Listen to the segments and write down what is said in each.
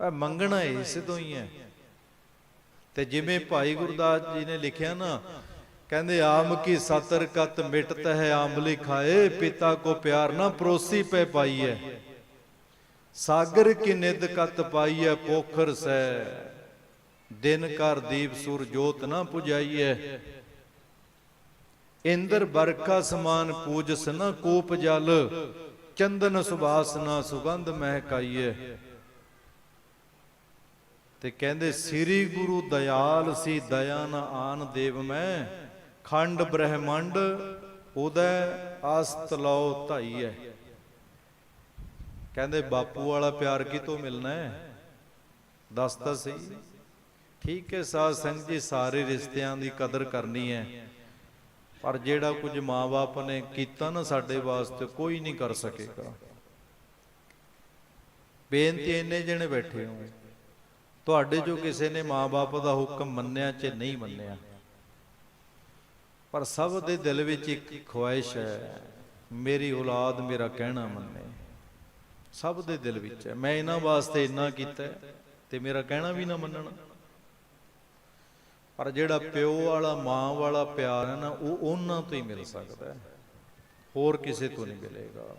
ਇਹ ਮੰਗਣਾ ਇਸ ਤੋਂ ਹੀ ਹੈ। ਤੇ ਜਿਵੇਂ ਭਾਈ ਗੁਰਦਾਸ ਜੀ ਨੇ ਲਿਖਿਆ ਨਾ, ਕਹਿੰਦੇ, ਆਮ ਕੀ ਸਤਰ ਕਤ ਮਿਟਤ ਹੈ ਆਂਬਲੀ ਖਾਏ, ਪਿਤਾ ਕੋ ਪਿਆਰ ਨਾ ਪਰੋਸੀ ਪੈ ਪਾਈ ਹੈ ਸਾਗਰ ਕੀ ਨਿਦ ਕਤ ਪਾਈ ਹੈ ਪੋਖਰ ਸੈ ਦਿਨ ਕਰ ਦੀਪ ਸੂਰ ਜੋਤ ਨਾ ਪੁਜਾਈਐ। ਇੰਦਰ ਬਰਖਾ ਸਮਾਨ ਪੂਜਸ ਨਾ ਕੋਪ ਜਲ, ਚੰਦਨ ਸੁਭਾਸ ਨਾ ਸੁਗੰਧ ਮਹਿਕਾਈਐ। ਤੇ ਕਹਿੰਦੇ, ਸ੍ਰੀ ਗੁਰੂ ਦਇਆਲ ਸੀ ਦਇਆ ਨ ਆਨ ਦੇਵ ਮੈਂ, ਖੰਡ ਬ੍ਰਹਮੰਡ ਉਦੈ ਆਸਤ ਲਓ ਧਾਈਐ। ਕਹਿੰਦੇ, ਬਾਪੂ ਵਾਲਾ ਪਿਆਰ ਕਿਤੋਂ ਮਿਲਣਾ ਹੈ? ਦੱਸ ਤਾਂ ਸਹੀ। ਠੀਕ ਹੈ ਸਾਧ ਸੰਗਤ ਜੀ, ਸਾਰੇ ਰਿਸ਼ਤਿਆਂ ਦੀ ਕਦਰ ਕਰਨੀ ਹੈ, ਪਰ ਜਿਹੜਾ ਕੁਝ ਮਾਪੇ ਨੇ ਕੀਤਾ ਨਾ ਸਾਡੇ ਵਾਸਤੇ, ਕੋਈ ਨਹੀਂ ਕਰ ਸਕੇਗਾ। ਬੇਨਤੀ ਇੰਨੇ ਜਣੇ ਬੈਠੇ ਹੋ ਤੁਹਾਡੇ ਜੋ ਕਿਸੇ ਨੇ ਮਾਪੇ ਦਾ ਹੁਕਮ ਮੰਨਿਆ ਚ ਨਹੀਂ ਮੰਨਿਆ। ਪਰ ਸਭ ਦੇ ਦਿਲ ਵਿੱਚ ਇੱਕ ਖੁਆਇਸ਼ ਹੈ ਮੇਰੀ ਔਲਾਦ ਮੇਰਾ ਕਹਿਣਾ ਮੰਨੇ। ਸਭ ਦੇ ਦਿਲ ਵਿੱਚ ਹੈ। ਮੈਂ ਇਹਨਾਂ ਵਾਸਤੇ ਇੰਨਾ ਕੀਤਾ ਹੈ, ਤੇ ਮੇਰਾ ਕਹਿਣਾ ਵੀ ਨਾ ਮੰਨਣਾ। ਪਰ ਜਿਹੜਾ ਪਿਓ ਵਾਲਾ ਮਾਂ ਵਾਲਾ ਪਿਆਰ ਹੈ ਨਾ ਉਹ ਉਹਨਾਂ ਤੋਂ ਹੀ ਮਿਲ ਸਕਦਾ ਹੈ। ਹੋਰ ਕਿਸੇ ਤੋਂ ਨਹੀਂ ਮਿਲੇਗਾ।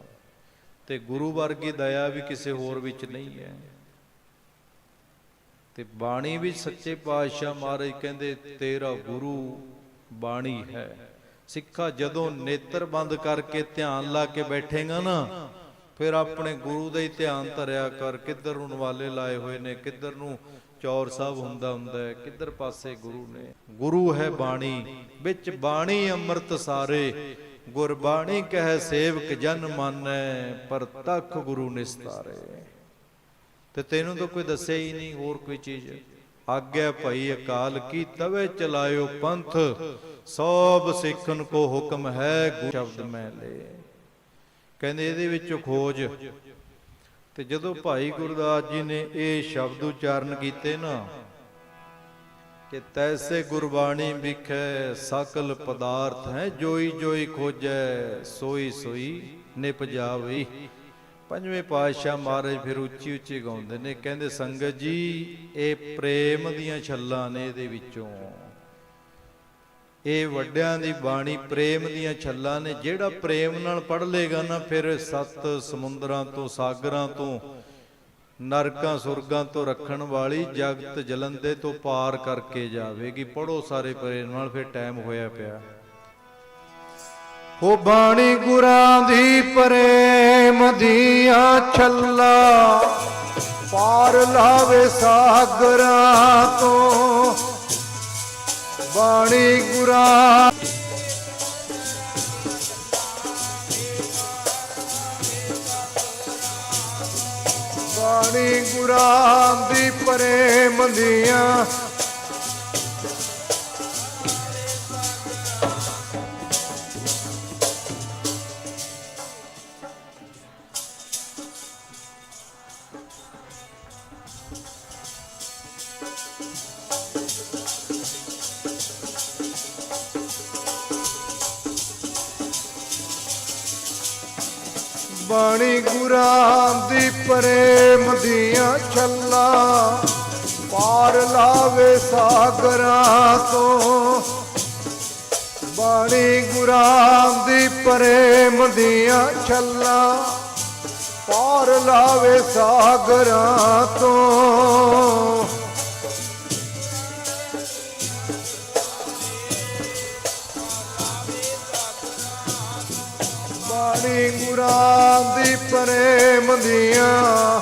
ਤੇ ਗੁਰੂ ਵਰਗੀ ਦਇਆ ਵੀ ਕਿਸੇ ਹੋਰ ਵਿੱਚ ਨਹੀਂ ਹੈ। ਤੇ ਬਾਣੀ ਵਿੱਚ ਸੱਚੇ ਪਾਤਸ਼ਾਹ ਮਹਾਰਾਜ ਕਹਿੰਦੇ, ਤੇਰਾ ਗੁਰੂ ਬਾਣੀ ਹੈ। ਸਿੱਖਾ ਜਦੋਂ ਨੇਤਰ ਬੰਦ ਕਰਕੇ ਧਿਆਨ ਲਾ ਕੇ ਬੈਠੇਗਾ ਨਾ, ਫਿਰ ਆਪਣੇ ਗੁਰੂ ਦਾ ਹੀ ਧਿਆਨ ਧਰਿਆ ਕਰ, ਕਿੱਧਰ ਨੂੰ ਨਵਾਲੇ ਲਾਏ ਹੋਏ ਨੇ, ਕਿੱਧਰ ਨੂੰ ਚੌਰ ਸਾਹਿਬ ਹੁੰਦਾ ਹੁੰਦਾ ਹੈ, ਕਿੱਧਰ ਪਾਸੇ ਗੁਰੂ ਨੇ। ਗੁਰੂ ਹੈ ਬਾਣੀ, ਵਿੱਚ ਬਾਣੀ ਅੰਮ੍ਰਿਤ ਸਾਰੇ। ਗੁਰਬਾਣੀ ਕਹਿ ਸੇਵਕ ਜਨ ਮਾਨੈ, ਪਰ ਤਖ ਗੁਰੂ ਨਿਸਤਾਰੇ। ਤੇ ਤੈਨੂੰ ਤਾਂ ਕੋਈ ਦੱਸਿਆ ਹੀ ਨਹੀਂ, ਹੋਰ ਕੋਈ ਚੀਜ਼। ਆਗਿਆ ਭਈ ਅਕਾਲ ਕੀ ਤਵੇ ਚਲਾਇਓ ਪੰਥ ਸਭ ਸਿੱਖਨ ਕੋ ਹੁਕਮ ਹੈ ਸ਼ਬਦ ਮੈਂ ਲੈ। ਕਹਿੰਦੇ ਇਹਦੇ ਵਿੱਚੋਂ ਖੋਜ। ਤੇ ਜਦੋਂ ਭਾਈ ਗੁਰਦਾਸ ਜੀ ਨੇ ਇਹ ਸ਼ਬਦ ਉਚਾਰਨ ਕੀਤੇ ਨਾ, ਕਿ ਤੈਸੇ ਗੁਰਬਾਣੀ ਵਿਖੇ ਸਕਲ ਪਦਾਰਥ ਹੈ ਜੋਈ ਜੋਈ ਖੋਜੈ ਸੋਈ ਸੋਈ ਨਿਪ ਜਾਵਈ। ਪੰਜਵੇਂ ਪਾਤਸ਼ਾਹ ਮਹਾਰਾਜ ਫਿਰ ਉੱਚੀ ਉੱਚੀ ਗਾਉਂਦੇ ਨੇ, ਕਹਿੰਦੇ, ਸੰਗਤ ਜੀ, ਇਹ ਪ੍ਰੇਮ ਦੀਆਂ ਛੱਲਾਂ ਨੇ ਇਹਦੇ ਵਿੱਚੋਂ। ਇਹ ਵੱਡਿਆਂ ਦੀ ਬਾਣੀ ਪ੍ਰੇਮ ਦੀਆਂ ਛੱਲਾਂ ਨੇ, ਜਿਹੜਾ ਪ੍ਰੇਮ ਨਾਲ ਪੜ ਲੇਗਾ ਨਾ, ਫਿਰ ਸੱਤ ਸਮੁੰਦਰਾਂ ਤੋਂ, ਸਾਗਰਾਂ ਤੋਂ, ਨਰਕਾਂ, ਸੁਰਗਾਂ ਤੋਂ ਰੱਖਣ ਵਾਲੀ ਜਗਤ ਜਲੰਦੇ ਤੋਂ ਪਾਰ ਕਰਕੇ ਜਾਵੇਗੀ। ਪੜੋ ਸਾਰੇ ਪ੍ਰੇਮ ਨਾਲ ਫਿਰ ਟਾਈਮ ਹੋਇਆ ਪਿਆ। ਹੋ ਬਾਣੀ ਗੁਰਾਂ ਦੀ ਪ੍ਰੇਮ ਦੀਆਂ ਛੱਲਾ ਪਾਰ ਲਾਵੇ ਸਾਗਰਾਂ ਤੋਂ। ਬਾਣੀ ਗੁਰਾਂ ਬਾਣੀ ਗੁਰਾਂ ਦੀ ਪ੍ਰੇਮ ਦੀਆਂ ਬਾਣੀ ਗੁਰਾਂ ਦੀ ਪ੍ਰੇਮ ਦੀਆਂ ਛੱਲਾਂ ਪਾਰ ਲਾਵੇ ਸਾਗਰਾਂ ਤੋਂ। ਬਾਣੀ ਗੁਰਾਂ ਦੀ ਪ੍ਰੇਮ ਦੀਆਂ ਛੱਲਾਂ ਪਾਰ ਲਾਵੇ ਸਾਗਰਾਂ ਤੋਂ। ਬਾਣੀ ਦੀ ਪ੍ਰੇਮ ਦੀਆਂ।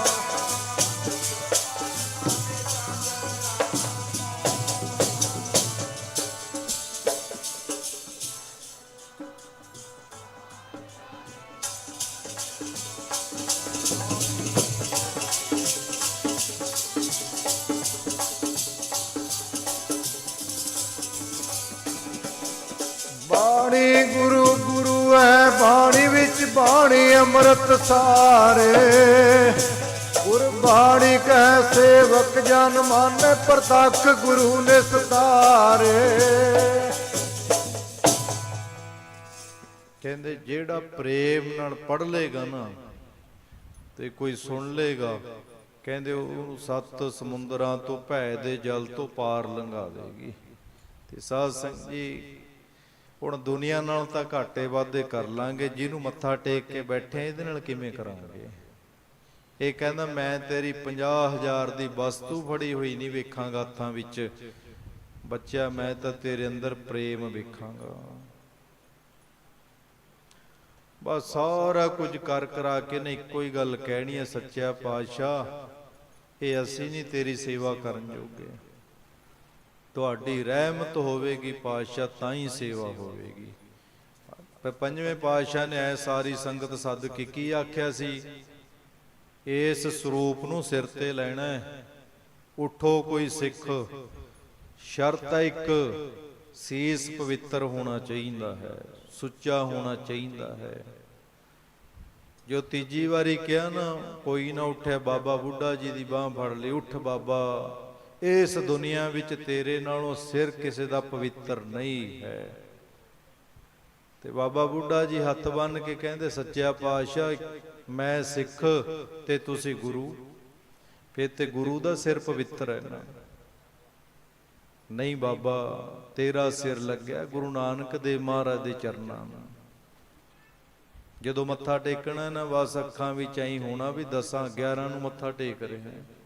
ਬਾਣੀ ਗੁਰੂ ਗੁਰੂ ਹੈ ਬਾਣੀ ਬਾਣੀ ਅੰਮ੍ਰਿਤ ਸਾਰੇ। ਗੁਰਬਾਣੀ ਕਹਿ ਸੇਵਕ ਜਨ ਮਾਨੇ ਪ੍ਰਤੱਖ ਗੁਰੂ ਨੇ ਸਤਾਰੇ। ਕਹਿੰਦੇ ਜਿਹੜਾ ਪ੍ਰੇਮ ਨਾਲ ਪੜ ਲੇਗਾ ਨਾ, ਤੇ ਕੋਈ ਸੁਣ ਲੇਗਾ ਕਹਿੰਦੇ ਉਹਨੂੰ ਸੱਤ ਸਮੁੰਦਰਾਂ ਤੋਂ ਭੈ ਦੇ ਜਲ ਤੋਂ ਪਾਰ ਲੰਘਾ ਦੇਗੀ। ਤੇ ਸਾਧ ਸੰਗਤ ਜੀ ਹੁਣ ਦੁਨੀਆ ਨਾਲ ਤਾਂ ਘਾਟੇ ਵਾਧੇ ਕਰ ਲਾਂਗੇ, ਜਿਹਨੂੰ ਮੱਥਾ ਟੇਕ ਕੇ ਬੈਠੇ ਇਹਦੇ ਨਾਲ ਕਿਵੇਂ ਕਰਾਂਗੇ? ਇਹ ਕਹਿੰਦਾ, ਮੈਂ ਤੇਰੀ 50000 ਦੀ ਵਸਤੂ ਫੜੀ ਹੋਈ ਨਹੀਂ ਵੇਖਾਂਗਾ ਹੱਥਾਂ ਵਿੱਚ। ਬੱਚਾ ਮੈਂ ਤਾਂ ਤੇਰੇ ਅੰਦਰ ਪ੍ਰੇਮ ਵੇਖਾਂਗਾ। ਬਸ ਸਾਰਾ ਕੁਝ ਕਰ ਕਰਾ ਕੇ ਨੇ ਇੱਕੋ ਹੀ ਗੱਲ ਕਹਿਣੀ ਹੈ, ਸੱਚਿਆ ਪਾਤਸ਼ਾਹ, ਇਹ ਅਸੀਂ ਨਹੀਂ ਤੇਰੀ ਸੇਵਾ ਕਰਨ ਜੋਗੇ। ਤੁਹਾਡੀ ਰਹਿਮਤ ਹੋਵੇਗੀ, ਪਾਤਸ਼ਾਹ ਤਾਂ ਹੀ ਸੇਵਾ ਹੋਵੇਗੀ। ਪੰਜਵੇਂ ਪਾਤਸ਼ਾਹ ਨੇ ਐ ਸਾਰੀ ਸੰਗਤ ਸੱਦ ਕੇ ਕੀ ਆਖਿਆ ਸੀ? ਇਸ ਸਰੂਪ ਨੂੰ ਸਿਰ ਤੇ ਲੈਣਾ ਹੈ। ਉਠੋ ਕੋਈ ਸਿੱਖ, ਸ਼ਰਤ ਹੈ ਇੱਕ, ਸੀਸ ਪਵਿੱਤਰ ਹੋਣਾ ਚਾਹੀਦਾ ਹੈ, ਸੁੱਚਾ ਹੋਣਾ ਚਾਹੀਦਾ ਹੈ। ਜੋ ਤੀਜੀ ਵਾਰੀ ਕਿਹਾ ਨਾ, ਕੋਈ ਨਾ ਉੱਠਿਆ ਬਾਬਾ ਬੁੱਢਾ ਜੀ ਦੀ ਬਾਹ ਫੜ ਲਈ, ਉੱਠ ਬਾਬਾ। ਇਸ ਦੁਨੀਆ ਵਿੱਚ ਤੇਰੇ ਨਾਲੋਂ ਸਿਰ ਕਿਸੇ ਦਾ ਪਵਿੱਤਰ ਨਹੀਂ ਹੈ। ਤੇ ਬਾਬਾ ਬੁੱਢਾ ਜੀ ਹੱਥ ਬੰਨ ਕੇ ਕਹਿੰਦੇ, ਸੱਚਿਆ ਪਾਤਸ਼ਾਹ, ਮੈਂ ਸਿੱਖ ਤੇ ਤੁਸੀਂ ਗੁਰੂ। ਫਿਰ ਤੇ ਗੁਰੂ ਦਾ ਸਿਰ ਪਵਿੱਤਰ ਹੈ ਨਾ। ਨਹੀਂ ਬਾਬਾ, ਤੇਰਾ ਸਿਰ ਲੱਗਿਆ ਗੁਰੂ ਨਾਨਕ ਦੇ ਮਹਾਰਾਜ ਦੇ ਚਰਨਾਂ ਨੂੰ ਜਦੋਂ ਮੱਥਾ ਟੇਕਣਾ ਨਾ, ਬਸ ਅੱਖਾਂ ਵਿੱਚ ਐਂ ਹੋਣਾ ਵੀ 10 11 ਨੂੰ ਮੱਥਾ ਟੇਕ ਰਹੇ। ਹਾਂ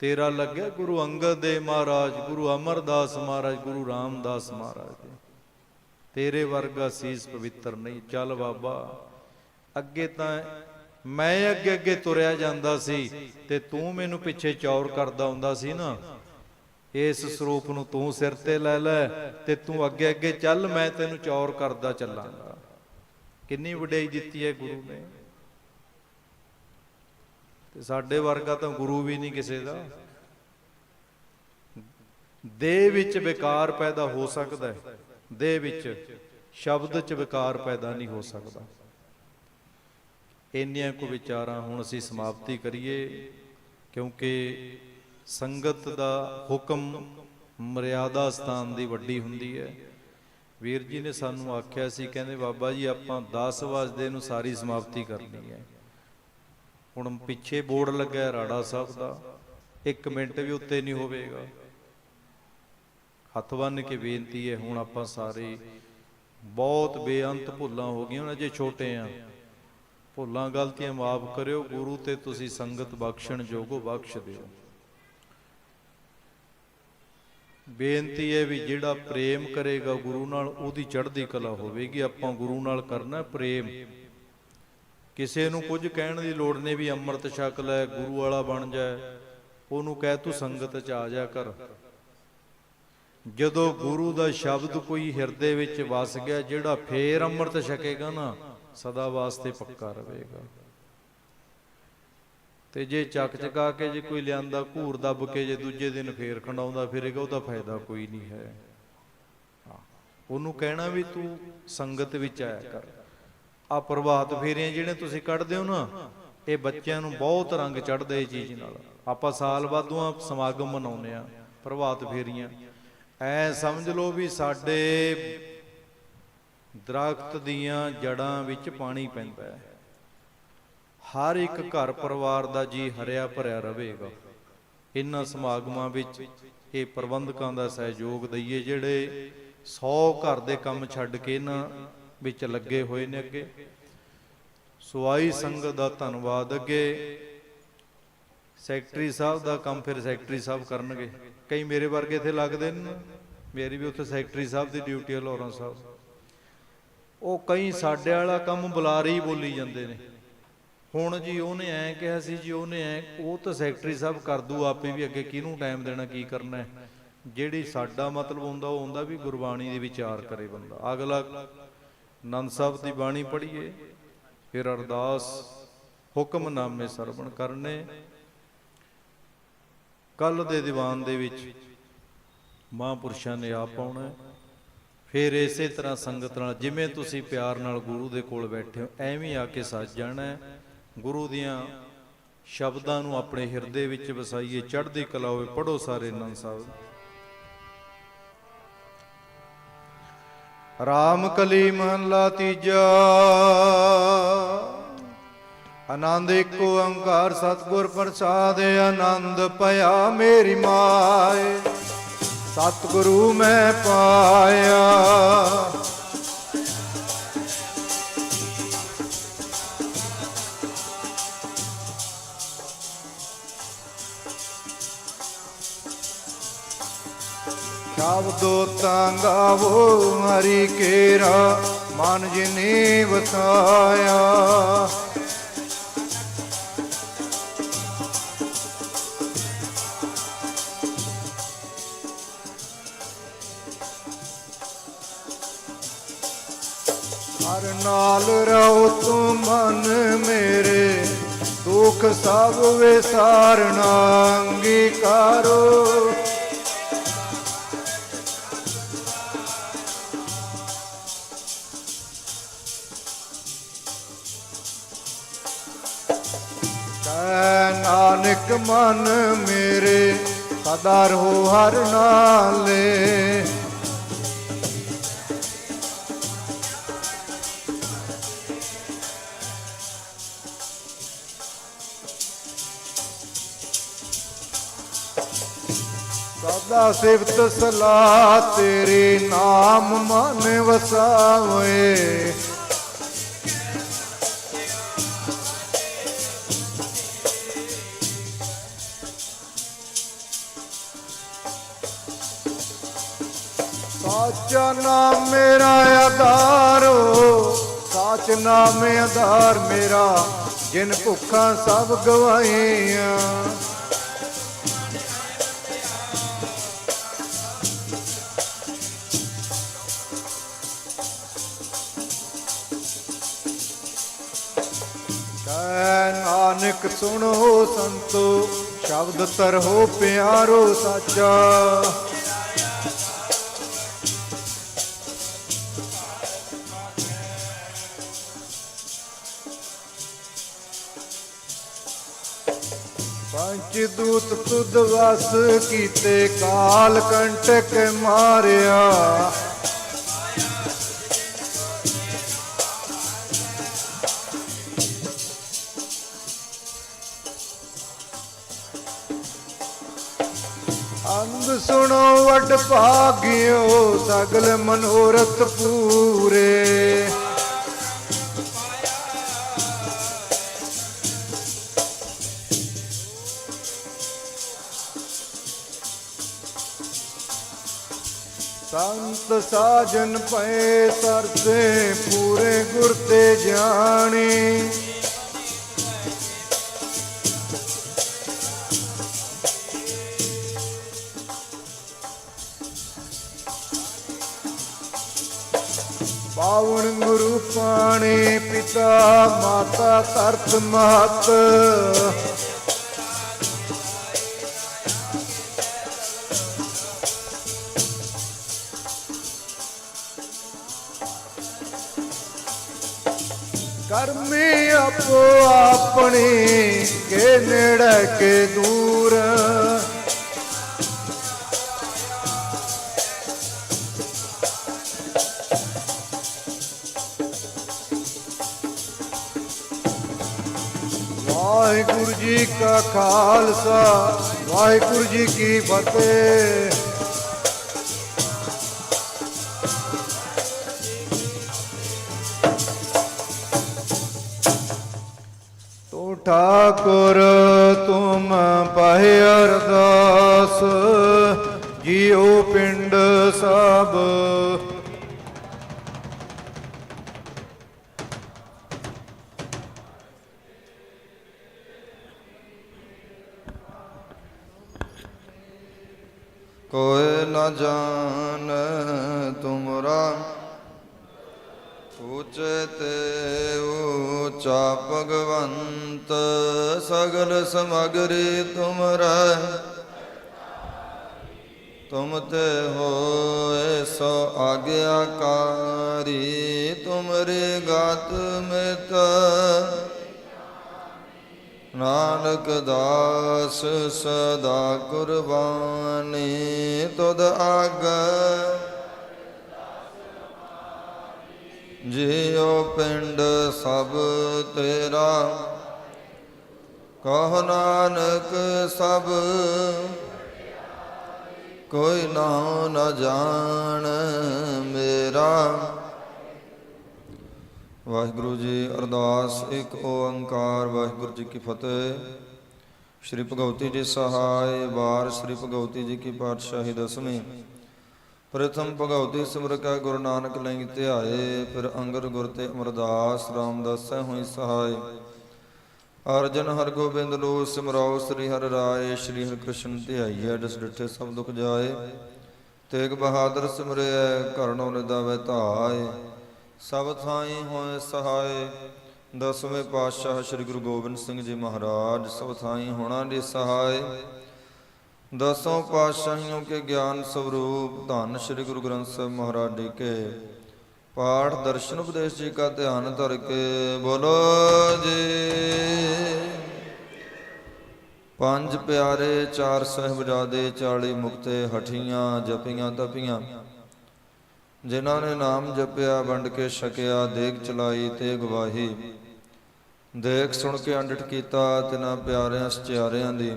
ਤੇਰਾ ਲੱਗਿਆ ਗੁਰੂ ਅੰਗਦ ਦੇ ਮਹਾਰਾਜ, ਗੁਰੂ ਅਮਰਦਾਸ ਮਹਾਰਾਜ, ਗੁਰੂ ਰਾਮਦਾਸ ਮਹਾਰਾਜ ਦੇ। ਤੇਰੇ ਵਰਗਾ ਸੀਸ ਪਵਿੱਤਰ ਨਹੀਂ। ਚੱਲ ਬਾਬਾ, ਅੱਗੇ ਤਾਂ ਮੈਂ ਅੱਗੇ ਅੱਗੇ ਤੁਰਿਆ ਜਾਂਦਾ ਸੀ ਤੇ ਤੂੰ ਮੈਨੂੰ ਪਿੱਛੇ ਚੌਰ ਕਰਦਾ ਹੁੰਦਾ ਸੀ ਨਾ। ਇਸ ਸਰੂਪ ਨੂੰ ਤੂੰ ਸਿਰ ਤੇ ਲੈ ਲੈ ਤੇ ਤੂੰ ਅੱਗੇ ਅੱਗੇ ਚੱਲ, ਮੈਂ ਤੈਨੂੰ ਚੌਰ ਕਰਦਾ ਚੱਲਾਂਗਾ। ਕਿੰਨੀ ਵਡਿਆਈ ਦਿੱਤੀ ਹੈ ਗੁਰੂ ਨੇ। ਤੇ ਸਾਡੇ ਵਰਗਾ ਤਾਂ ਗੁਰੂ ਵੀ ਨਹੀਂ ਕਿਸੇ ਦਾ। ਦੇਹ ਵਿੱਚ ਵਿਕਾਰ ਪੈਦਾ ਹੋ ਸਕਦਾ ਹੈ। ਦੇਹ ਵਿੱਚ ਸ਼ਬਦ 'ਚ ਵਿਕਾਰ ਪੈਦਾ ਨਹੀਂ ਹੋ ਸਕਦਾ। ਇੰਨੀਆਂ ਕੋ ਵਿਚਾਰਾਂ ਹੁਣ ਅਸੀਂ ਸਮਾਪਤੀ ਕਰੀਏ, ਕਿਉਂਕਿ ਸੰਗਤ ਦਾ ਹੁਕਮ ਮਰਿਆਦਾ ਸਥਾਨ ਦੀ ਵੱਡੀ ਹੁੰਦੀ ਹੈ। ਵੀਰ ਜੀ ਨੇ ਸਾਨੂੰ ਆਖਿਆ ਸੀ, ਕਹਿੰਦੇ ਬਾਬਾ ਜੀ ਆਪਾਂ 10 ਵਜੇ ਨੂੰ ਸਾਰੀ ਸਮਾਪਤੀ ਕਰਨੀ ਹੈ। ਹੁਣ ਪਿੱਛੇ ਬੋਰਡ ਲੱਗਾ ਰਾੜਾ ਸਾਹਿਬ ਦਾ। 1 ਮਿੰਟ ਵੀ ਉੱਤੇ ਨਹੀਂ ਹੋਵੇਗਾ। ਹੱਥ ਬੰਨ ਕੇ ਬੇਨਤੀ ਹੈ, ਹੁਣ ਆਪਾਂ ਸਾਰੇ ਬਹੁਤ ਬੇਅੰਤ ਭੁੱਲਾਂ ਹੋ ਗਈਆਂ ਅਜੇ ਛੋਟੇ ਆ। ਭੁੱਲਾਂ, ਗਲਤੀਆਂ ਮਾਫ ਕਰਿਓ, ਗੁਰੂ ਤੇ ਤੁਸੀਂ ਸੰਗਤ ਬਖਸ਼ਣ ਜੋਗੋ ਬਖਸ਼ ਦਿਓ। ਬੇਨਤੀ ਹੈ ਵੀ ਜਿਹੜਾ ਪ੍ਰੇਮ ਕਰੇਗਾ ਗੁਰੂ ਨਾਲ, ਉਹਦੀ ਚੜ੍ਹਦੀ ਕਲਾ ਹੋਵੇਗੀ। ਆਪਾਂ ਗੁਰੂ ਨਾਲ ਕਰਨਾ ਪ੍ਰੇਮ। ਕਿਸੇ ਨੂੰ ਕੁਝ ਕਹਿਣ ਦੀ ਲੋੜ ਨਹੀਂ ਵੀ ਅੰਮ੍ਰਿਤ ਛਕ ਲੈ, ਗੁਰੂ ਵਾਲਾ ਬਣ ਜਾ। ਉਹਨੂੰ ਕਹਿ ਤੂੰ ਸੰਗਤ ਚ ਆ ਜਾ ਕਰ। ਜਦੋਂ ਗੁਰੂ ਦਾ ਸ਼ਬਦ ਕੋਈ ਹਿਰਦੇ ਵਿੱਚ ਵਸ ਗਿਆ, ਜਿਹੜਾ ਫੇਰ ਅੰਮ੍ਰਿਤ ਛਕੇਗਾ ਨਾ, ਸਦਾ ਵਾਸਤੇ ਪੱਕਾ ਰਹੇਗਾ। ਤੇ ਜੇ ਚੱਕ ਚਕਾ ਕੇ ਜੇ ਕੋਈ ਲਿਆਂਦਾ, ਘੂਰ ਦੱਬ ਕੇ ਜੇ ਦੂਜੇ ਦਿਨ ਫੇਰ ਖੰਡਾਉਂਦਾ ਫਿਰੇਗਾ, ਉਹਦਾ ਫਾਇਦਾ ਕੋਈ ਨਹੀਂ ਹੈ। ਉਹਨੂੰ ਕਹਿਣਾ ਵੀ ਤੂੰ ਸੰਗਤ ਵਿੱਚ ਆਇਆ ਕਰ। ਆ ਪ੍ਰਭਾਤ ਫੇਰੀਆਂ ਜਿਹੜੇ ਤੁਸੀਂ ਕੱਢਦੇ ਹੋ ਨਾ, ਇਹ ਬੱਚਿਆਂ ਨੂੰ ਬਹੁਤ ਰੰਗ ਚੜ੍ਹਦੇ ਇਹ ਚੀਜ਼ ਨਾਲ। ਆਪਾਂ ਸਾਲ ਬਾਅਦੋਂ ਸਮਾਗਮ ਮਨਾਉਂਦੇ ਆ, ਪ੍ਰਭਾਤ ਫੇਰੀਆਂ। ਐ ਸਮਝ ਲਓ ਵੀ ਸਾਡੇ ਦਰਖਤ ਦੀਆਂ ਜੜਾਂ ਵਿੱਚ ਪਾਣੀ ਪੈਂਦਾ ਹੈ। ਹਰ ਇੱਕ ਘਰ ਪਰਿਵਾਰ ਦਾ ਜੀ ਹਰਿਆ ਭਰਿਆ ਰਹੇਗਾ। ਇਹਨਾਂ ਸਮਾਗਮਾਂ ਵਿੱਚ ਇਹ ਪ੍ਰਬੰਧਕਾਂ ਦਾ ਸਹਿਯੋਗ ਦਈਏ ਜਿਹੜੇ 100 ਘਰ ਦੇ ਕੰਮ ਛੱਡ ਕੇ ਇਹਨਾਂ ਵਿੱਚ ਲੱਗੇ ਹੋਏ ਨੇ ਅੱਗੇ। ਸਵਾਈ ਸੰਗਤ ਦਾ ਧੰਨਵਾਦ ਅੱਗੇ। ਸੈਕਟਰੀ ਸਾਹਿਬ ਦਾ ਕੰਮ ਫਿਰ ਸੈਕਟਰੀ ਸਾਹਿਬ ਕਰਨਗੇ। ਕਈ ਮੇਰੇ ਵਰਗੇ ਇੱਥੇ ਲੱਗਦੇ ਨੇ। ਮੇਰੀ ਵੀ ਉੱਥੇ ਸੈਕਟਰੀ ਸਾਹਿਬ ਦੀ ਡਿਊਟੀ ਹੈ, ਲੋਰਾਂ ਸਾਹਿਬ। ਉਹ ਕਈ ਸਾਡੇ ਵਾਲਾ ਕੰਮ ਬੁਲਾਰੇ ਹੀ ਬੋਲੀ ਜਾਂਦੇ ਨੇ। ਹੁਣ ਜੀ ਉਹਨੇ ਐ ਕਿਹਾ ਸੀ ਜੀ, ਉਹਨੇ ਐ, ਉਹ ਤਾਂ ਸੈਕਟਰੀ ਸਾਹਿਬ ਕਰ ਦੂ ਆਪੇ ਵੀ ਅੱਗੇ ਕਿਹਨੂੰ ਟਾਈਮ ਦੇਣਾ, ਕੀ ਕਰਨਾ ਹੈ। ਜਿਹੜੀ ਸਾਡਾ ਮਤਲਬ ਹੁੰਦਾ, ਉਹ ਹੁੰਦਾ ਵੀ ਗੁਰਬਾਣੀ ਦੇ ਵਿਚਾਰ ਕਰੇ ਬੰਦਾ। ਅਗਲਾ ਨੰਦ ਸਾਹਿਬ ਦੀ ਬਾਣੀ ਪੜ੍ਹੀਏ, ਫਿਰ ਅਰਦਾਸ, ਹੁਕਮਨਾਮੇ ਸਰਵਣ ਕਰਨੇ। ਕੱਲ ਦੇ ਦੀਵਾਨ ਦੇ ਵਿੱਚ ਮਹਾਂਪੁਰਸ਼ਾਂ ਨੇ ਆਪ ਪਾਉਣਾ ਫਿਰ ਇਸੇ ਤਰ੍ਹਾਂ ਸੰਗਤ ਨਾਲ, ਜਿਵੇਂ ਤੁਸੀਂ ਪਿਆਰ ਨਾਲ ਗੁਰੂ ਦੇ ਕੋਲ ਬੈਠੇ ਹੋ, ਐਵੇਂ ਆ ਕੇ ਸੱਜ ਜਾਣਾ ਗੁਰੂ ਦੀਆਂ ਸ਼ਬਦਾਂ ਨੂੰ ਆਪਣੇ ਹਿਰਦੇ ਵਿੱਚ ਵਸਾਈਏ, ਚੜ੍ਹਦੀ ਕਲਾ ਹੋਵੇ ਪੜੋ ਸਾਰੇ ਨੰਦ ਸਾਹਿਬ। ਰਾਮ ਕਲੀ ਮਹਲਾ ਤੀਜਾ। ਆਨੰਦ ਇੱਕ ਓੰਕਾਰ ਸਤਿਗੁਰ ਪ੍ਰਸਾਦ, ਆਨੰਦ ਪਿਆ ਮੇਰੀ ਮਾਏ। ਸਤਿਗੁਰੂ ਮੈਂ ਪਾਇਆ। ਸ਼ਬਦੋ ਤਾਂ ਗਾਵੋ ਹਰੀ ਕੇਰਾ, ਮਨ ਜਿਨੇ ਵਸਾਇਆ ਹਰ ਨਾਲ ਰਹੋ ਤੂੰ ਮਨ ਮੇਰੇ, ਦੁੱਖ ਸਭ ਵਿਸਾਰਨਾ, ਅੰਗੀਕਾਰੋ। ਕੈ ਨਾਨਕ ਮਨ ਮੇਰੇ, ਸਦਾ ਰਹੋ ਹਰ ਨਾਲੇ। ਸਦਾ ਸਿਫਤ ਸਲਾਹ ਤੇਰੇ ਨਾਮ ਮਨ ਵਸਾਵੇ। ਨਾਮ ਆਧਾਰ ਮੇਰਾ, ਜਿਨ ਭੁੱਖਾਂ ਸਭ ਗਵਾਈਆਂ ਕੈ ਨਾਨਕ ਸੁਣੋ ਸੰਤੋ, ਸ਼ਬਦ ਤਰਹੋ ਪਿਆਰੋ ਸਾਚਾ। ਦੂਤ ਤੁਧ ਵਸ ਕੀਤੇ ਕਾਲ ਕੰਟਕ ਮਾਰਿਆ। ਅੰਗ ਸੁਣੋ ਵੱਡ ਭਾਗਿਓ ਸਗਲ ਮਨੋਰਥ ਪੂਰੇ। ਸੰਤ ਸਾਜਨ ਪਏ ਸਰਦੇ ਪੂਰੇ ਗੁਰ ਤੇ ਜਾਣੀ ਪਾਵਨ ਗੁਰੂ ਪਾਣੀ ਪਿਤਾ, ਮਾਤਾ ਤਰਤ ਮਹਤ। ਆਪਣੀ ਕੇ ਨੇੜੇ ਕੇ ਦੂਰ। ਵਾਹਿਗੁਰੂ ਜੀ ਕਾ ਖਾਲਸਾ ਵਾਹਿਗੁਰੂ ਜੀ ਕੀ ਫਤਿਹ। ਠਾਕੁਰ ਆਗਿਆਕਾਰੀ ਤੁਮਰੇ ਗਾਤ ਮਿਤ। ਨਾਨਕ ਦਾਸ ਸਦਾ ਕੁਰਬਾਨੀ ਤੁਧ ਆਗੈ। ਜਿਉ ਪਿੰਡ ਸਭ ਤੇਰਾ। ਕਹ ਨਾਨਕ ਸਭ ਕੋਈ ਨਾਉ ਨ ਜਾਣ ਮੇਰਾ। ਵਾਹਿਗੁਰੂ ਜੀ ਅਰਦਾਸ, ਇੱਕ ਓੰਕਾਰ, ਵਾਹਿਗੁਰੂ ਜੀ ਕੀ ਫਤਿਹ। ਸ਼੍ਰੀ ਭਗਵਤੀ ਜੀ ਸਹਾਇ, ਵਾਰ ਸ਼੍ਰੀ ਭਗਵਤੀ ਜੀ ਕੀ ਪਾਤਸ਼ਾਹੀ ਦਸਵੀਂ। ਪ੍ਰਥਮ ਭਗਵਤੀ ਸਿਮਰ ਗੁਰੂ ਨਾਨਕ ਲਈ ਧਿਆਏ, ਫਿਰ ਅੰਗਦ ਗੁਰ ਤੇ ਅਮਰਦਾਸ, ਰਾਮਦਾਸੈ ਹੋਈ ਸਹਾਇ। ਅਰਜਨ ਹਰ ਗੋਬਿੰਦ ਲੋ ਸਿਮਰਾਓ, ਸ੍ਰੀ ਹਰਿ ਰਾਏ, ਸ੍ਰੀ ਹਰਿ ਕ੍ਰਿਸ਼ਨ ਧਿਆਈਐ, ਜਿਸ ਡਿਠੇ ਸਭ ਦੁਖ ਜਾਏ। ਤੇਗ ਬਹਾਦਰ ਸਿਮਰਿਐ, ਕਰਨੋ ਨਿਦਾਵੇ ਧਾਏ। ਸਭ ਥਾਈ ਹੋਏ ਸਹਾਏ, ਦਸਵੇਂ ਪਾਤਸ਼ਾਹ ਸ੍ਰੀ ਗੁਰੂ ਗੋਬਿੰਦ ਸਿੰਘ ਜੀ ਮਹਾਰਾਜ, ਸਭ ਥਾਈ ਹੋਣਾ ਦੀ ਸਹਾਏ। ਦਸੋਂ ਪਾਤਸ਼ਾਹੀਆਂ ਕੇ ਗਿਆਨ ਸਵਰੂਪ, ਧੰਨ ਸ੍ਰੀ ਗੁਰੂ ਗ੍ਰੰਥ ਸਾਹਿਬ ਮਹਾਰਾਜ ਜੀ ਕੇ। ਪਾਠ ਦਰਸ਼ਨ ਉਪਦੇਸ਼ ਜੀ ਕਾ ਧਿਆਨ ਧਰ ਕੇ ਬੋਲੋ ਜੀ। ਪੰਜ ਪਿਆਰੇ ਚਾਰ ਸਹਿਬਜ਼ਾਦੇ 40 ਮੁਕਤੇ ਹਠੀਆਂ ਜਪੀਆਂ ਤਪੀਆਂ। ਜਿਨ੍ਹਾਂ ਨੇ ਨਾਮ ਜਪਿਆ, ਵੰਡ ਕੇ ਛਕਿਆ ਦੇਖ ਚਲਾਈ ਤੇ ਗਵਾਹੀ। ਦੇਖ ਸੁਣ ਕੇ ਅੰਡਿਟ ਕੀਤਾ ਤਿਨਾਂ ਪਿਆਰਿਆਂ ਸਚਿਆਰਿਆਂ ਦੀ।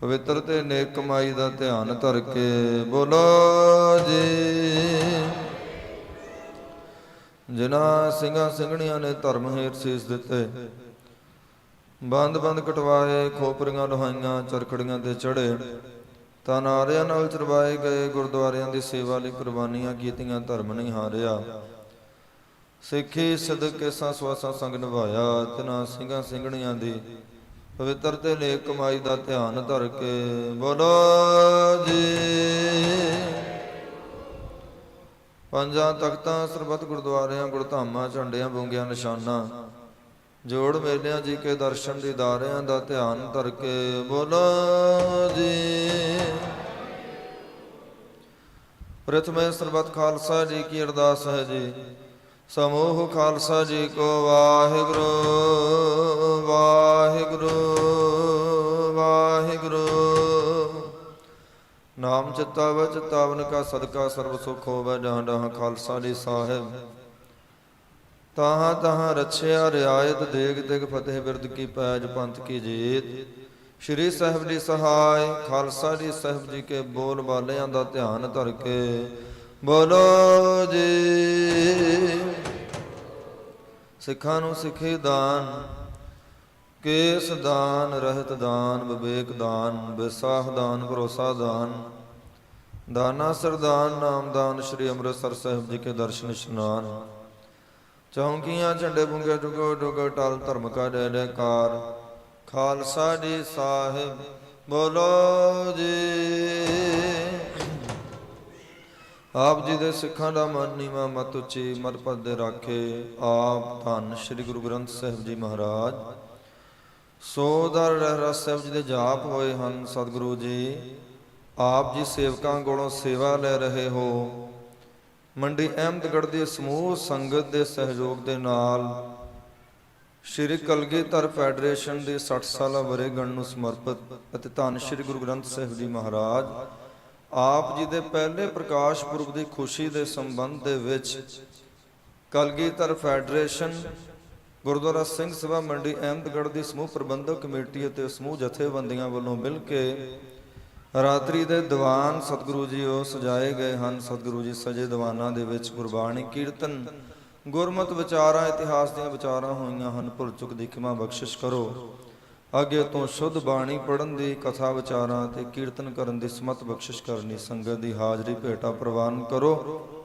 ਪਵਿੱਤਰ ਤੇ ਨੇਕ ਕਮਾਈ ਦਾ ਧਿਆਨ ਧਰ ਕੇ ਬੋਲੋ ਜੀ। ਜਿਨ੍ਹਾਂ ਸਿੰਘਾਂ ਸਿੰਘਣੀਆਂ ਨੇ ਧਰਮ ਹੇਠ ਸੀਸ ਦਿੱਤੇ। ਬੰਦ ਬੰਦ ਕਟਵਾਏ, ਖੋਪਰੀਆਂ ਲੋਹਾਈਆਂ ਚਰਖੜੀਆਂ ਤੇ ਚੜੇ ਤਾਂ ਨਾਰਿਆਂ ਨਾਲ ਚਰਵਾਏ ਗਏ, ਗੁਰਦੁਆਰਿਆਂ ਦੀ ਸੇਵਾ ਲਈ ਕੁਰਬਾਨੀਆਂ ਕੀਤੀਆਂ, ਧਰਮ ਨਹੀਂ ਹਾਰਿਆ। ਸਿੱਖੀ ਸਦਕੇ ਸਾਂ ਸਵਾਸਾਂ ਸੰਗ ਨਿਭਾਇਆ, ਤਿਨਾਂ ਸਿੰਘਾਂ ਸਿੰਘਣੀਆਂ ਦੀ ਪਵਿੱਤਰ ਤੇ ਨੇਕ ਕਮਾਈ ਦਾ ਧਿਆਨ ਧਰ ਕੇ ਬੋਲੋ ਜੀ। ਪੰਜਾਂ ਤਖਤਾਂ, ਸਰਬੱਤ ਗੁਰਦੁਆਰਿਆਂ, ਗੁਰਧਾਮਾਂ, ਝੰਡਿਆਂ, ਬੁੰਗਿਆਂ, ਨਿਸ਼ਾਨਾਂ। ਜੋੜ ਮੇਲਿਆਂ ਜੀ ਕੇ ਦਰਸ਼ਨ ਦੀਦਾਰਿਆਂ ਦਾ ਧਿਆਨ ਧਰ ਕੇ ਬੋਲੋ ਜੀ। ਪ੍ਰਥਮੇ ਸਰਬੱਤ ਖਾਲਸਾ ਜੀ ਕੀ ਅਰਦਾਸ ਹੈ ਜੀ। ਸਮੂਹ ਖਾਲਸਾ ਜੀ ਕੋ ਵਾਹਿਗੁਰੂ ਵਾਹਿਗੁਰੂ ਵਾਹਿਗੁਰੂ। ਨਾਮ ਚਿੱਤਾ ਵਚ ਕਾ ਸਦਕਾ ਸਰਬ ਸੁਖ ਹੋਵੇ ਜਹਾਂ ਜਹਾਂ ਖਾਲਸਾ ਜੀ ਸਾਹਿਬ। ਤਾਹਾਂ ਤਾਹਾਂ ਰਛਿਆ ਰਿਆਇਤ ਦੇਗ ਦੇਗ ਫਤਿਹ ਬਿਰਦ ਕੀ ਪੈਜ ਪੰਥ ਕੀ ਜੀਤ। ਸ਼੍ਰੀ ਸਾਹਿਬ ਜੀ ਸਹਾਇ, ਖਾਲਸਾ ਜੀ ਸਾਹਿਬ ਜੀ ਕੇ ਬੋਲ ਬਾਲਿਆਂ ਦਾ ਧਿਆਨ ਧਰ ਕੇ ਬੋਲੋ ਜੀ। ਸਿੱਖਾਂ ਨੂੰ ਸਿੱਖੇ ਦਾਨ ਕੇਸ ਦਾਨ ਰਹਿਤ ਦਾਨ, ਵਿਵੇਕ ਦਾਨ ਵਿਸਾਹ ਦਾਨ, ਭਰੋਸਾ ਦਾਨ। ਦਾਨਾ ਸਰਦਾਨ ਨਾਮਦਾਨ ਸ੍ਰੀ ਅੰਮ੍ਰਿਤਸਰ ਸਾਹਿਬ ਜੀ ਕੇ ਦਰਸ਼ਨ ਇਸ਼ਨਾਨ। ਚੌਂਕੀਆਂ, ਝੰਡੇ ਬੁੰਗੇ ਜੁਗੋ ਜੁਗ, ਟਲ ਧਰਮ ਕਾ ਜੈ ਜੈਕਾਰ। ਖਾਲਸਾ ਜੀ ਸਾਹਿਬ, ਬੋਲੋ ਜੀ। ਆਪ ਜੀ ਦੇ ਸਿੱਖਾਂ ਦਾ ਮਨ ਨੀਵਾ ਮਤ ਉੱਚੀ, ਮਤ ਪਦ ਦੇ ਰਾਖੇ ਆਪ ਧੰਨ ਸ੍ਰੀ ਗੁਰੂ ਗ੍ਰੰਥ ਸਾਹਿਬ ਜੀ ਮਹਾਰਾਜ। ਸੋ ਦਰ ਰਹਿਰਾਸ ਸਾਹਿਬ ਜੀ ਦੇ ਜਾਪ ਹੋਏ ਹਨ ਸਤਿਗੁਰੂ ਜੀ। ਆਪ ਜੀ ਸੇਵਕਾਂ ਕੋਲੋਂ ਸੇਵਾ ਲੈ ਰਹੇ ਹੋ। ਮੰਡੀ ਅਹਿਮਦਗੜ੍ਹ ਦੀ ਸਮੂਹ ਸੰਗਤ ਦੇ ਸਹਿਯੋਗ ਦੇ ਨਾਲ ਸ਼੍ਰੀ ਕਲਗੀਧਰ ਫੈਡਰੇਸ਼ਨ ਦੇ 60 ਸਾਲਾ ਵਰੇਗੰਢ ਨੂੰ ਸਮਰਪਿਤ ਅਤੇ ਧੰਨ ਸ਼੍ਰੀ ਗੁਰੂ ਗ੍ਰੰਥ ਸਾਹਿਬ ਜੀ ਮਹਾਰਾਜ, ਆਪ ਜੀ ਦੇ ਪਹਿਲੇ ਪ੍ਰਕਾਸ਼ ਪੁਰਬ ਦੀ ਖੁਸ਼ੀ ਦੇ ਸੰਬੰਧ ਦੇ ਵਿੱਚ ਕਲਗੀਧਰ ਫੈਡਰੇਸ਼ਨ ਗੁਰਦੁਆਰਾ ਸਿੰਘ ਸਭਾ ਮੰਡੀ ਅਹਿਮਦਗੜ੍ਹ ਦੀ ਸਮੂਹ ਪ੍ਰਬੰਧਕ ਕਮੇਟੀ ਅਤੇ ਸਮੂਹ ਜਥੇਬੰਦੀਆਂ ਵੱਲੋਂ ਮਿਲ ਕੇ ਰਾਤਰੀ ਦੇ ਦੀਵਾਨ ਸਤਿਗੁਰੂ ਜੀ ਉਹ ਸਜਾਏ ਗਏ ਹਨ। ਸਤਿਗੁਰੂ ਜੀ ਸਜੇ ਦੀਵਾਨਾਂ ਦੇ ਵਿੱਚ ਗੁਰਬਾਣੀ, ਕੀਰਤਨ, ਗੁਰਮਤ ਵਿਚਾਰਾਂ, ਇਤਿਹਾਸ ਦੀਆਂ ਵਿਚਾਰਾਂ ਹੋਈਆਂ ਹਨ। ਭੁੱਲ ਚੁੱਕ ਦੀ ਖਿਮਾ ਬਖਸ਼ਿਸ਼ ਕਰੋ। ਅੱਗੇ ਤੋਂ ਸ਼ੁੱਧ ਬਾਣੀ ਪੜਨ ਦੀ, ਕਥਾ ਵਿਚਾਰਾਂ ਤੇ ਕੀਰਤਨ ਕਰਨ ਦੀ ਸਮਤ ਬਖਸ਼ਿਸ਼ ਕਰਨੀ, ਸੰਗਤ ਦੀ ਹਾਜ਼ਰੀ ਭੇਟਾ ਪ੍ਰਵਾਨ ਕਰੋ।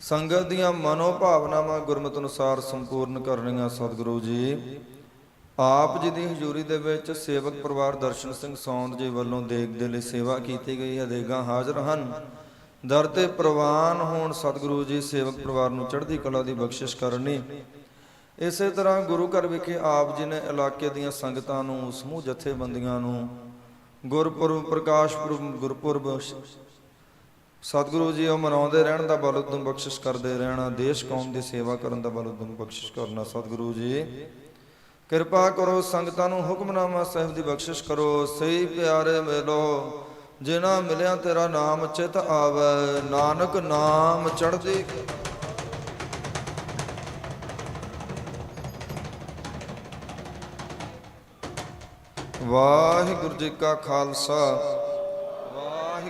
ਸੰਗਤ ਦੀਆਂ ਮਨੋ ਭਾਵਨਾਵਾਂ ਗੁਰਮਤਿ ਅਨੁਸਾਰ ਸੰਪੂਰਨ ਕਰਨੀਆਂ ਸਤਿਗੁਰੂ ਜੀ। ਆਪ ਜੀ ਦੀ ਹਜ਼ੂਰੀ ਦੇ ਵਿੱਚ ਸੇਵਕ ਪਰਿਵਾਰ ਦਰਸ਼ਨ ਸਿੰਘ ਸੌਂਦ ਜੀ ਵੱਲੋਂ ਦੇਗ ਦੇ ਲਈ ਸੇਵਾ ਕੀਤੀ ਗਈ ਹੈ। ਦੇਗਾਂ ਹਾਜ਼ਰ ਹਨ। ਦਰ ਤੇ ਪ੍ਰਵਾਨ ਹੋਣ ਸਤਿਗੁਰੂ ਜੀ ਸੇਵਕ ਪਰਿਵਾਰ ਨੂੰ ਚੜ੍ਹਦੀ ਕਲਾ ਦੀ ਬਖਸ਼ਿਸ਼ ਕਰਨੀ। ਇਸੇ ਤਰ੍ਹਾਂ ਗੁਰੂ ਘਰ ਵਿਖੇ ਆਪ ਜੀ ਨੇ ਇਲਾਕੇ ਦੀਆਂ ਸੰਗਤਾਂ ਨੂੰ ਸਮੂਹ ਜਥੇਬੰਦੀਆਂ ਨੂੰ ਗੁਰਪੁਰਬ, ਪ੍ਰਕਾਸ਼ ਪੁਰਬ, ਗੁਰਪੁਰਬ ਸਤਿਗੁਰੂ ਜੀ, ਉਹ ਮਨਾਉਂਦੇ ਰਹਿਣ ਦਾ ਬਲ ਉਦਮ ਬਖਸ਼ਿਸ਼ ਕਰਦੇ ਰਹਿਣਾ, ਦੇਸ਼ ਕੌਮ ਦੀ ਸੇਵਾ ਕਰਨ ਦਾ ਬਲ ਉਦਮ ਬਖਸ਼ਿਸ਼ ਕਰਨਾ ਸਤਿਗੁਰੂ ਜੀ ਕਿਰਪਾ ਕਰੋ, ਸੰਗਤਾਂ ਨੂੰ ਹੁਕਮਨਾਮਾ ਸਾਹਿਬ ਦੀ ਬਖਸ਼ਿਸ਼ ਕਰੋ, ਸਹੀ ਪਿਆਰੇ ਮਿਲੋ, ਜਿਨ੍ਹਾਂ ਮਿਲਿਆ ਤੇਰਾ ਨਾਮ ਚਿਤ ਆਵੇ, ਨਾਨਕ ਨਾਮ ਚੜ੍ਹਦੀ ਕਲਾ। ਵਾਹਿਗੁਰੂ ਜੀ ਕਾ ਖਾਲਸਾ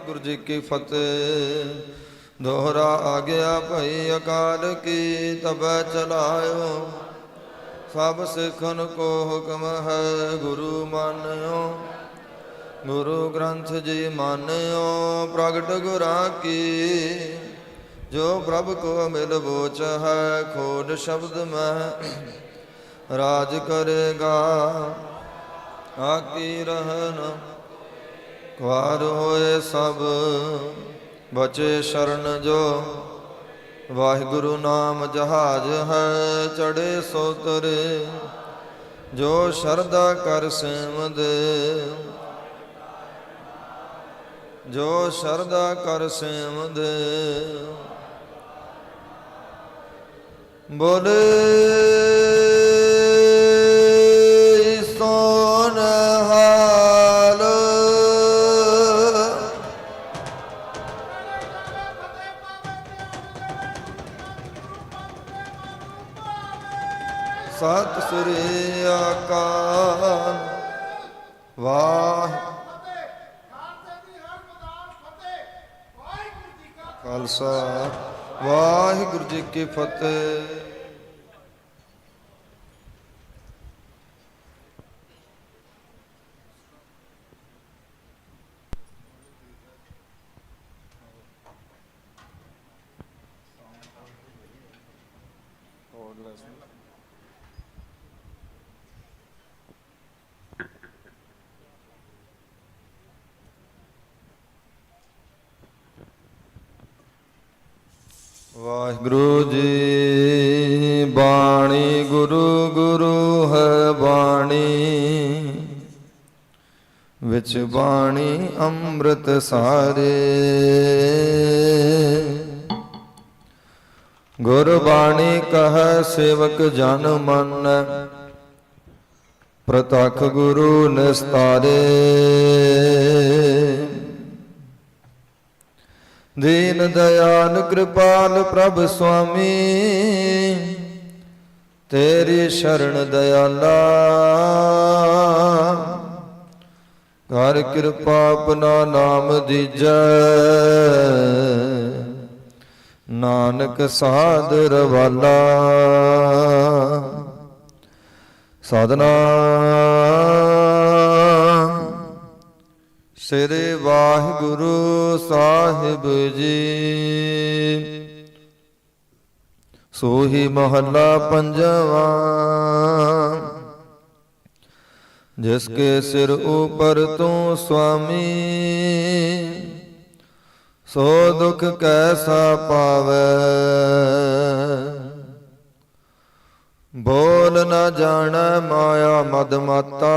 ਵਾਹਿਗੁਰੂ ਜੀ ਕੀ ਫਤਿਹ। ਦੋਹਰਾ ਆ ਗਿਆ ਭਈ ਅਕਾਲ ਕੀ ਤਬੈ ਚਲਾਇਓ। ਸਭ ਸਿੱਖਨ ਕੋ ਹੁਕਮ ਹੈ ਗੁਰੂ ਮਾਨਿਓ। ਗੁਰੂ ਗ੍ਰੰਥ ਜੀ ਮਾਨਿਓ, ਪ੍ਰਗਟ ਗੁਰਾਂ ਕੀ। ਜੋ ਪ੍ਰਭ ਕੋ ਮਿਲ ਬੋਚ ਹੈ ਖੋਡ ਸ਼ਬਦ ਮੈਂ ਰਾਜ ਕਰੇਗਾ। ਆਕੀ ਰਹਿਨ ਖਵਾਰ ਹੋਏ ਸਭ, ਬਚੇ ਸ਼ਰਨ ਜੋ। ਵਾਹਿਗੁਰੂ ਨਾਮ ਜਹਾਜ ਹੈ ਚੜੇ ਸੋ ਤਰੇ। ਜੋ ਸ਼ਰਦਾ ਕਰ ਸੇਵਦ। ਜੋ ਸ਼ਰਦਾ ਕਰ ਸੇਵਦ। ਬੋਲੇ ਕੀ ਫਤਿਹ ਗੁਰੂ ਜੀ, ਬਾਣੀ ਗੁਰੂ ਗੁਰੂ ਹੈ ਬਾਣੀ। ਵਿੱਚ ਬਾਣੀ ਅੰਮ੍ਰਿਤ ਸਾਰੇ। ਗੁਰ ਬਾਣੀ ਕਹੈ, ਸੇਵਕ ਜਨ ਮਨ। ਪ੍ਰਤਖ ਗੁਰੂ ਨਿਸਤਾਰੇ। ਦੀਨ ਦਇਆਲ ਕਿਰਪਾਲ ਪ੍ਰਭ ਸੁਆਮੀ। ਤੇਰੀ ਸ਼ਰਨ ਦਇਆਲਾ। ਕਰ ਕਿਰਪਾ ਆਪਣਾ ਨਾਮ ਦੀਜੈ। ਨਾਨਕ ਸਾਧ ਰਵਾਲਾ। ਸਾਧਨਾ। ਸ੍ਰੀ ਵਾਹਿਗੁਰੂ ਸਾਹਿਬ ਜੀ। ਸੋਹੀ ਮਹੱਲਾ ਪੰਜਵਾ। ਜਿਸ ਕੇ ਸਿਰ ਉਪਰ ਤੂੰ ਸੁਆਮੀ, ਸੋ ਦੁਖ ਕੈਸਾ ਪਾਵੈ। ਬੋਲ ਨਾ ਜਾਣਾ ਮਾਇਆ ਮਦ ਮਾਤਾ।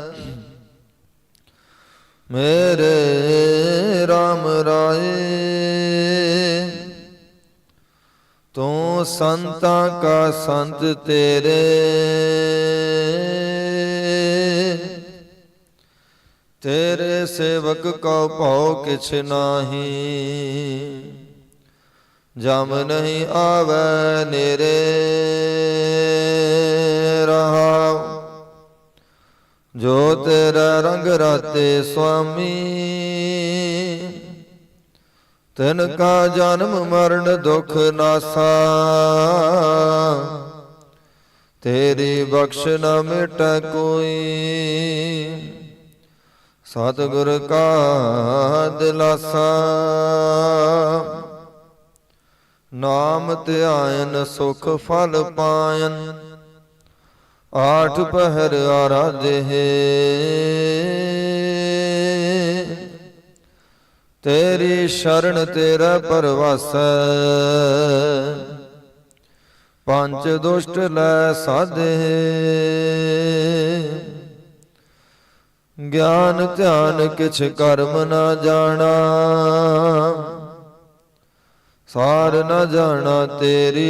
ਮੇਰੇ RAM ਰਾਏ। ਤੂੰ ਸੰਤਾਂ ਕਾ ਸੰਤ ਤੇਰੇ। ਤੇਰੇ ਸੇਵਕ ਕਉ ਭਉ ਕਿਛ ਨਾਹੀ। ਜਮ ਨਹੀਂ ਆਵੈ ਨੇਰੇ। ਰਹਾਉ ਜੋ ਤੇਰਾ ਰੰਗ ਰਾਤੇ ਸੁਆਮੀ। ਤਿਨ ਕਾ ਜਨਮ ਮਰਨ ਦੁਖ ਨਾਸਾ। ਤੇਰੀ ਬਖਸ਼ ਨਾ ਮਿਟ ਕੋਈ। ਸਤਿਗੁਰ ਕਾ ਦਿਲਾਸਾ ਨਾਮ ਧਿਆਇਨ ਸੁਖ ਫਲ ਪਾਇਨ। ਆਠ ਪਹਿਰ ਆਰਾਧੇ ਤੇਰੀ ਸ਼ਰਨ ਤੇਰਾ ਪਰਵਾਸੈ ਪੰਜ ਦੁਸ਼ਟ ਲੈ ਸਾਧੇ ਗਿਆਨ ਧਿਆਨ ਕਿਛ ਕਰਮ ਨਾ ਜਾਣਾ। ਸਾਰ ਨਾ ਜਾਣਾ ਤੇਰੀ।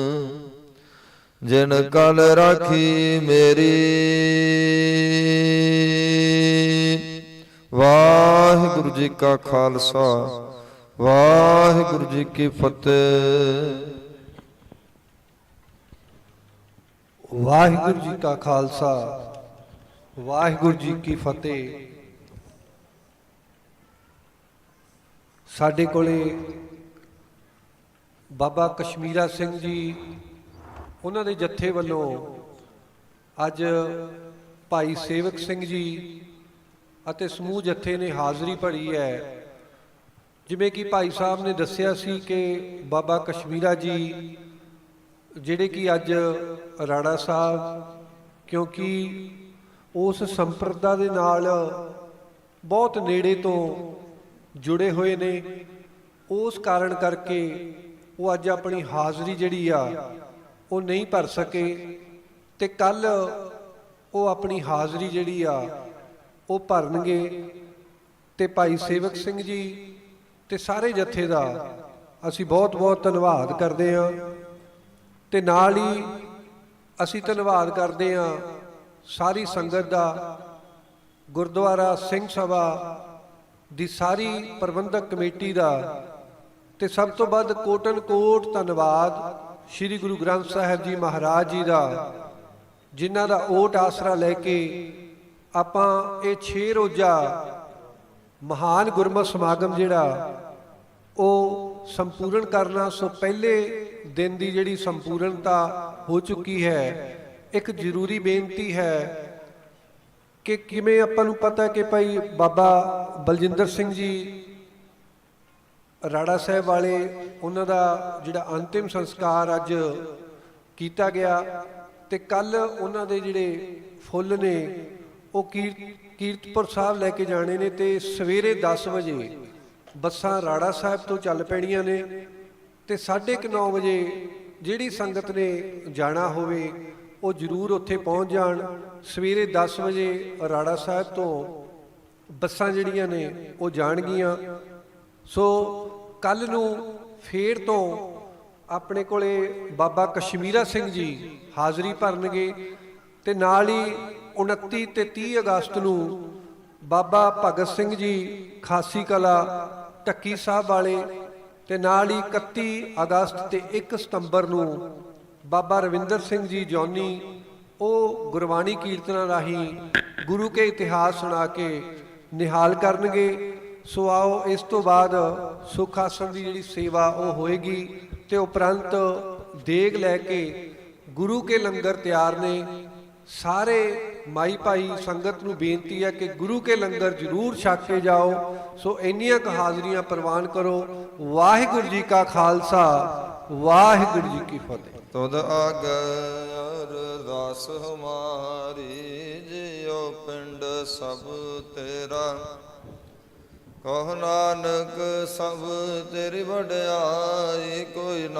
ਜਿਨ ਕਲ ਰਾਖੀ ਮੇਰੀ। ਵਾਹਿਗੁਰੂ ਜੀ ਕਾ ਖਾਲਸਾ, ਵਾਹਿਗੁਰੂ ਜੀ ਕੀ ਫਤਿਹ। ਵਾਹਿਗੁਰੂ ਜੀ ਕਾ ਖਾਲਸਾ, ਵਾਹਿਗੁਰੂ ਜੀ ਕੀ ਫਤਿਹ। ਸਾਡੇ ਕੋਲੇ ਬਾਬਾ ਕਸ਼ਮੀਰਾ ਸਿੰਘ ਜੀ ਉਹਨਾਂ ਦੇ ਜੱਥੇ ਵੱਲੋਂ ਅੱਜ ਭਾਈ ਸੇਵਕ ਸਿੰਘ ਜੀ ਅਤੇ ਸਮੂਹ ਜੱਥੇ ਨੇ ਹਾਜ਼ਰੀ ਭਰੀ ਹੈ। ਜਿਵੇਂ ਕਿ ਭਾਈ ਸਾਹਿਬ ਨੇ ਦੱਸਿਆ ਸੀ ਕਿ ਬਾਬਾ ਕਸ਼ਮੀਰਾ ਜੀ, ਜਿਹੜੇ ਕਿ ਅੱਜ ਰਾਣਾ ਸਾਹਿਬ, ਕਿਉਂਕਿ ਉਸ ਸੰਪਰਦਾ ਦੇ ਨਾਲ ਬਹੁਤ ਨੇੜੇ ਤੋਂ ਜੁੜੇ ਹੋਏ ਨੇ। ਉਸ ਕਾਰਨ ਕਰਕੇ ਉਹ ਅੱਜ ਆਪਣੀ ਹਾਜ਼ਰੀ ਜਿਹੜੀ ਆ ਉਹ ਨਹੀਂ ਭਰ ਸਕੇ ਤੇ ਕੱਲ ਉਹ ਆਪਣੀ ਹਾਜ਼ਰੀ ਜਿਹੜੀ ਆ, ਉਹ ਭਰਨਗੇ। ਤੇ ਭਾਈ ਸੇਵਕ ਸਿੰਘ ਜੀ ਤੇ ਸਾਰੇ ਜਥੇ ਦਾ ਅਸੀਂ ਬਹੁਤ ਬਹੁਤ ਧੰਨਵਾਦ ਕਰਦੇ ਹਾਂ। ਤੇ ਨਾਲ ਹੀ ਅਸੀਂ ਧੰਨਵਾਦ ਕਰਦੇ ਹਾਂ ਸਾਰੀ ਸੰਗਤ ਦਾ, ਗੁਰਦੁਆਰਾ ਸਿੰਘ ਸਭਾ ਦੀ ਸਾਰੀ ਪ੍ਰਬੰਧਕ ਕਮੇਟੀ ਦਾ। ਤੇ ਸਭ ਤੋਂ ਵੱਧ ਕੋਟਨ ਕੋਟ ਧੰਨਵਾਦ ਸ੍ਰੀ ਗੁਰੂ ਗ੍ਰੰਥ ਸਾਹਿਬ ਜੀ ਮਹਾਰਾਜ ਜੀ ਦਾ, ਜਿਨ੍ਹਾਂ ਦਾ ਓਟ ਆਸਰਾ ਲੈ ਕੇ ਆਪਾਂ ਇਹ 6 ਰੋਜ਼ਾ ਮਹਾਨ ਗੁਰਮਤਿ ਸਮਾਗਮ ਜਿਹੜਾ, ਉਹ ਸੰਪੂਰਨ ਕਰਨਾ ਸੋ ਪਹਿਲੇ ਦਿਨ ਦੀ ਜਿਹੜੀ ਸੰਪੂਰਨਤਾ ਹੋ ਚੁੱਕੀ ਹੈ, ਇੱਕ ਜ਼ਰੂਰੀ ਬੇਨਤੀ ਹੈ ਕਿ ਕਿਵੇਂ ਆਪਾਂ ਨੂੰ ਪਤਾ ਕਿ ਭਾਈ ਬਾਬਾ ਬਲਜਿੰਦਰ ਸਿੰਘ ਜੀ ਰਾੜਾ ਸਾਹਿਬ ਵਾਲੇ ਉਹਨਾਂ ਦਾ ਜਿਹੜਾ ਅੰਤਿਮ ਸੰਸਕਾਰ ਅੱਜ ਕੀਤਾ ਗਿਆ ਤੇ ਕੱਲ ਉਹਨਾਂ ਦੇ ਜਿਹੜੇ ਫੁੱਲ ਨੇ, ਉਹ ਕੀਰ ਕੀਰਤਪੁਰ ਸਾਹਿਬ ਲੈ ਕੇ ਜਾਣੇ ਨੇ ਤੇ ਸਵੇਰੇ 10 ਵਜੇ ਬੱਸਾਂ ਰਾੜਾ ਸਾਹਿਬ ਤੋਂ ਚੱਲ ਪੈਣੀਆਂ ਨੇ ਤੇ 9:30 ਵਜੇ ਜਿਹੜੀ ਸੰਗਤ ਨੇ ਜਾਣਾ ਹੋਵੇ, ਉਹ ਜ਼ਰੂਰ ਉੱਥੇ ਪਹੁੰਚ ਜਾਣ। ਸਵੇਰੇ 10 ਵਜੇ ਰਾੜਾ ਸਾਹਿਬ ਤੋਂ ਬੱਸਾਂ ਜਿਹੜੀਆਂ ਨੇ, ਉਹ ਜਾਣਗੀਆਂ। ਸੋ ਕੱਲ ਨੂੰ ਫੇਰ ਤੋਂ ਆਪਣੇ ਕੋਲੇ ਬਾਬਾ ਕਸ਼ਮੀਰਾ ਸਿੰਘ ਜੀ ਹਾਜ਼ਰੀ ਭਰਨਗੇ ਤੇ ਨਾਲ ਹੀ 29 ਤੇ 30 ਅਗਸਤ ਨੂੰ ਬਾਬਾ ਭਗਤ ਸਿੰਘ ਜੀ ਖਾਸੀ ਕਲਾ ਟੱਕੀ ਸਾਹਿਬ ਵਾਲੇ ਤੇ ਨਾਲ ਹੀ 31 ਅਗਸਤ ਤੇ 1 ਸਤੰਬਰ ਨੂੰ ਬਾਬਾ ਰਵਿੰਦਰ ਸਿੰਘ ਜੀ ਜੌਨੀ, ਉਹ ਗੁਰਬਾਣੀ ਕੀਰਤਨਾਂ ਰਾਹੀਂ ਗੁਰੂ ਕੇ ਇਤਿਹਾਸ ਸੁਣਾ ਕੇ ਨਿਹਾਲ ਕਰਨਗੇ ਸੋ ਆਓ ਇਸ ਤੋਂ ਬਾਅਦ ਸੁਖ ਆਸਣ ਦੀ ਜਿਹੜੀ ਸੇਵਾ ਉਹ ਹੋਏਗੀ ਤੇ ਉਪਰੰਤ ਦੇਗ ਲੈ ਕੇ ਗੁਰੂ ਕੇ ਲੰਗਰ ਤਿਆਰ ਨੇ। ਸਾਰੇ ਮਾਈ ਭਾਈ ਸੰਗਤ ਨੂੰ ਬੇਨਤੀ ਹੈ ਕਿ ਗੁਰੂ ਕੇ ਲੰਗਰ ਜ਼ਰੂਰ ਛਕ ਕੇ ਜਾਓ। ਸੋ ਇੰਨੀਆਂ ਕੁ ਹਾਜ਼ਰੀਆਂ ਪ੍ਰਵਾਨ ਕਰੋ। ਵਾਹਿਗੁਰੂ ਜੀ ਕਾ ਖਾਲਸਾ, ਵਾਹਿਗੁਰੂ ਜੀ ਕੀ ਫਤਿਹ। ਤੁਧ ਆਗੈ ਅਰਦਾਸ ਹਮਾਰੀ, ਜਿਉ ਪਿੰਡ ਸਭ ਤੇਰਾ ਕਹ ਨਾਨਕ ਸਭ ਤੇਰੀ ਵਡਿਆਈ ਕੋਈ ਨਾ